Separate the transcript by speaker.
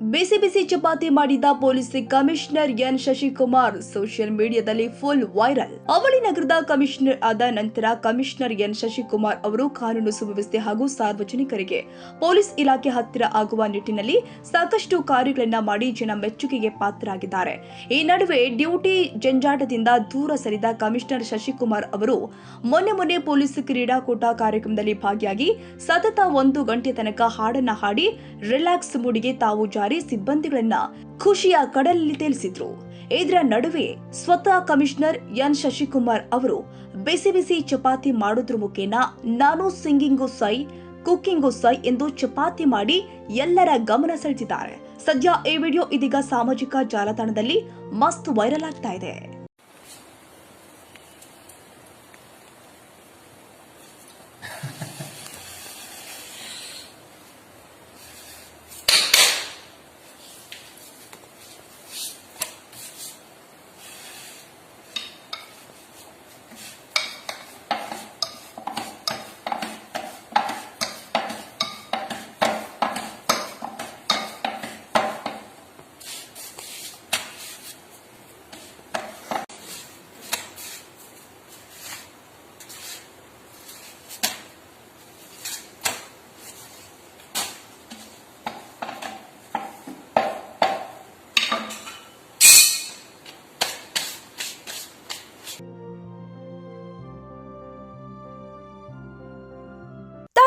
Speaker 1: ಬಿಸಿ ಬಿಸಿ ಚಪಾತಿ ಮಾಡಿದ police commissioner N Shashikumar social ಮೀಡಿಯಾದಲ್ಲಿ ಫುಲ್ ವೈರಲ್. ಅವಳಿ ನಗರದ ಕಮಿಷನರ್ ಆದ ನಂತರ ಕಮಿಷನರ್ ಎನ್ ಶಶಿಕುಮಾರ್ ಅವರು ಕಾನೂನು ಸುವ್ಯವಸ್ಥೆ ಹಾಗೂ ಸಾರ್ವಜನಿಕರಿಗೆ ಪೊಲೀಸ್ ಇಲಾಖೆ ಹತ್ತಿರ ಆಗುವ ನಿಟ್ಟಿನಲ್ಲಿ ಸಾಕಷ್ಟು ಕಾರ್ಯಗಳನ್ನ ಮಾಡಿ ಜನ ಮೆಚ್ಚುಗೆಗೆ ಪಾತ್ರರಾಗಿದ್ದಾರೆ. ಈ ನಡುವೆ ಡ್ಯೂಟಿ ಜಂಜಾಟದಿಂದ ದೂರ ಸರಿದ ಕಮಿಷನರ್ ಶಶಿಕುಮಾರ್ ಅವರು ಮೊನ್ನೆ ಮೊನ್ನೆ ಪೊಲೀಸ್ ಕ್ರೀಡಾಕೂಟ ಕಾರ್ಯಕ್ರಮದಲ್ಲಿ ಭಾಗಿಯಾಗಿ ಸತತ ಒಂದು ಗಂಟೆ ತನಕ ಹಾಡನ್ನ ಹಾಡಿ ರಿಲ್ಯಾಕ್ಸ್ ಮೂಡಿಗೆ ತಾವು ಸಿಬ್ಬಂದಿಗಳನ್ನ ಖುಷಿಯ ಕಡಲಲ್ಲಿ ತೇಲಿಸಿದ್ರು. ಇದರ ನಡುವೆ ಸ್ವತಃ ಕಮಿಷನರ್ ಎನ್ ಶಶಿಕುಮಾರ್ ಅವರು ಬಿಸಿ ಬಿಸಿ ಚಪಾತಿ ಮಾಡುದ್ರ ಮುಖೇನ ನಾನು ಸಿಂಗಿಂಗು ಸೈ, ಕುಕ್ಕಿಂಗು ಸೈ ಎಂದು ಚಪಾತಿ ಮಾಡಿ ಎಲ್ಲರ ಗಮನ ಸೆಳೆದಿದ್ದಾರೆ. ಸದ್ಯ ಈ ವಿಡಿಯೋ ಇದೀಗ ಸಾಮಾಜಿಕ ಜಾಲತಾಣದಲ್ಲಿ ಮಸ್ತ್ ವೈರಲ್ ಆಗ್ತಾ ಇದೆ.